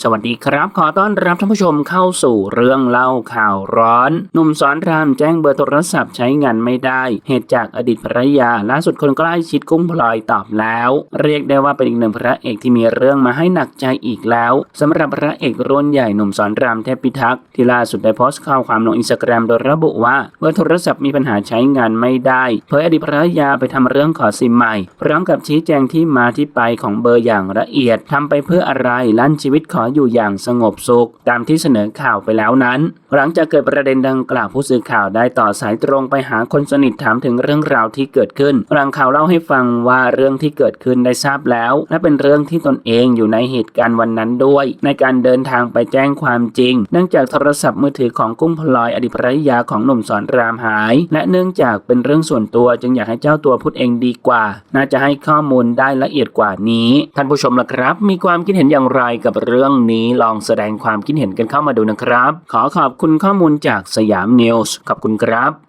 สวัสดีครับ ขอต้อนรับท่านผู้ชมเข้าสู่เรื่องเล่าข่าวร้อนหนุ่มสอนรามแจ้งเบอร์โทรศัพท์ใช้งานไม่ได้ เหตุจากอดีตภรรยาล่าสุดคนใกล้ชิดกุ้งพลอยตอบแล้ว เรียกได้ว่าเป็นอีกหนึ่งพระเอกที่มีเรื่องมาให้หนักใจอีกแล้วสำหรับพระเอกรุ่นใหญ่หนุ่มสอนรามเทพพิทักษ์ที่ล่าสุดได้โพสต์ข้อความลงอินสตาแกรมโดยระบุว่าเบอร์โทรศัพท์มีปัญหาใช้งานไม่ได้เผยอดีตภรรยาไปทำเรื่องขอซิมใหม่พร้อมกับชี้แจงที่มาที่ไปของเบอร์อย่างละเอียดทำไปเพื่ออะไรลั่นชีวิตขออยู่อย่างสงบสุข ตามที่เสนอข่าวไปแล้วนั้น หลังจากเกิดประเด็นดังกล่าวผู้สื่อข่าวได้ต่อสายตรงไปหาคนสนิทถามถึงเรื่องราวที่เกิดขึ้นหลังข่าวเล่าให้ฟังว่าเรื่องที่เกิดขึ้นได้ทราบแล้ว และเป็นเรื่องที่ตนเองอยู่ในเหตุการณ์วันนั้นด้วย ในการเดินทางไปแจ้งความจริง เนื่องจากโทรศัพท์มือถือของกุ้งพลอยอดีตภรรยาของหนุ่มสอนรามหาย และเนื่องจากเป็นเรื่องส่วนตัวจึงอยากให้เจ้าตัวพูดเองดีกว่า น่าจะให้ข้อมูลได้ละเอียดกว่านี้ ท่านผู้ชมล่ะครับ มีความคิดเห็นอย่างไรกับเรื่องรื่องนี้ลองแสดงความคิดเห็นกันเข้ามาดูนะครับ ขอขอบคุณข้อมูลจากสยามนิวส์ขอบคุณครับ